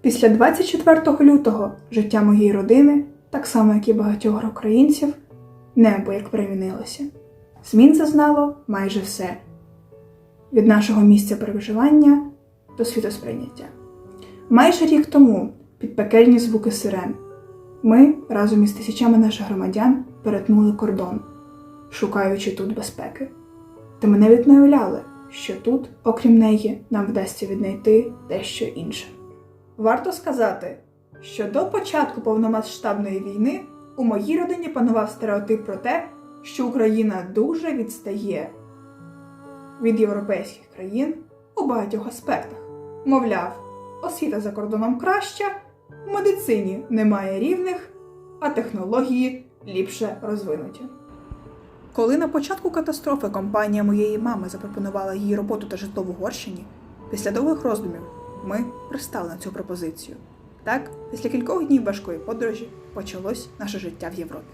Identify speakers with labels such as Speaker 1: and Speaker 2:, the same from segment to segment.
Speaker 1: Після 24 лютого життя моєї родини, так само як і багатьох українців, небо як перемінилося. Змін зазнало майже все від нашого місця проживання до світосприйняття. Майже рік тому, під пекельні звуки сирен, ми разом із тисячами наших громадян перетнули кордон, шукаючи тут безпеки. Та ми навіть не уявляли, що тут, окрім неї, нам вдасться віднайти дещо інше. Варто сказати, що до початку повномасштабної війни у моїй родині панував стереотип про те, що Україна дуже відстає від європейських країн у багатьох аспектах. Мовляв, освіта за кордоном краща, в медицині немає рівних, а технології ліпше розвинуті. Коли на початку катастрофи компанія моєї мами запропонувала їй роботу та житло в Угорщині, після довгих роздумів ми пристали на цю пропозицію. Так, після кількох днів важкої подорожі почалось наше життя в Європі.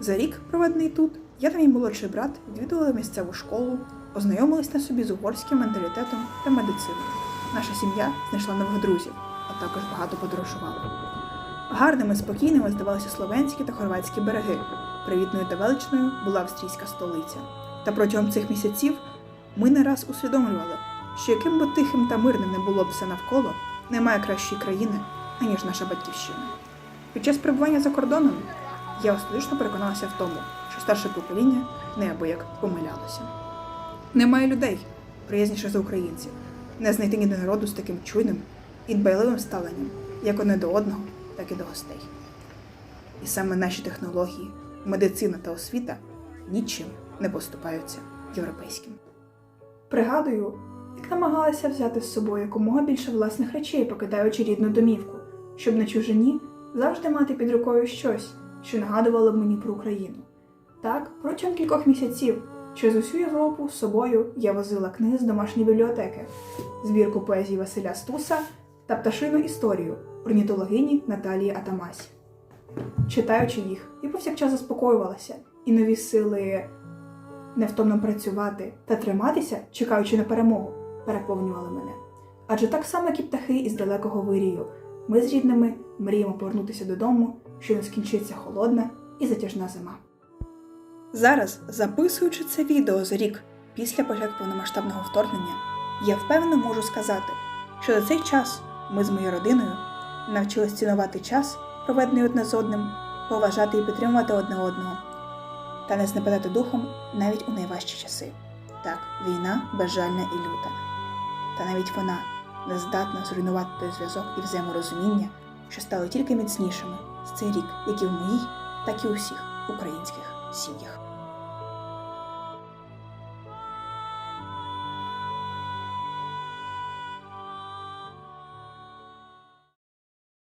Speaker 1: За рік, проведений тут, я та мій молодший брат відвідували місцеву школу, ознайомились на собі з угорським менталітетом та медициною. Наша сім'я знайшла нових друзів, а також багато подорожувала. Гарними, спокійними здавалися словенські та хорватські береги. Привітною та величною була австрійська столиця. Та протягом цих місяців ми не раз усвідомлювали, що яким би тихим та мирним не було б все навколо, немає кращої країни, аніж наша батьківщина. Під час перебування за кордоном я остаточно переконалася в тому, що старше покоління неабияк помилялося. Немає людей, приязніших за українців, не знайти ніде народу з таким чуйним і дбайливим ставленням, як одне до одного, так і до гостей. І саме наші технології, медицина та освіта нічим не поступаються європейським. Пригадую, намагалася взяти з собою якомога більше власних речей, покидаючи рідну домівку, щоб на чужині завжди мати під рукою щось, що нагадувало б мені про Україну. Так, протягом кількох місяців через усю Європу з собою я возила книги з домашньої бібліотеки, збірку поезії Василя Стуса та пташину історію орнітологині Наталії Атамась. Читаючи їх, я повсякчас заспокоювалася, і нові сили невтомно працювати та триматися, чекаючи на перемогу, переповнювали мене. Адже так само, як і птахи із далекого вирію, ми з рідними мріємо повернутися додому, що не скінчиться холодна і затяжна зима. Зараз, записуючи це відео за рік після початку повномасштабного вторгнення, я впевнено можу сказати, що за цей час ми з моєю родиною навчились цінувати час, проведений одне з одним, поважати і підтримувати одне одного, та не знепадати духом навіть у найважчі часи. Так, війна безжальна і люта, та навіть вона не здатна зруйнувати той зв'язок і взаєморозуміння, що стали тільки міцнішими з цей рік, як і в моїй, так і у всіх українських сім'ях.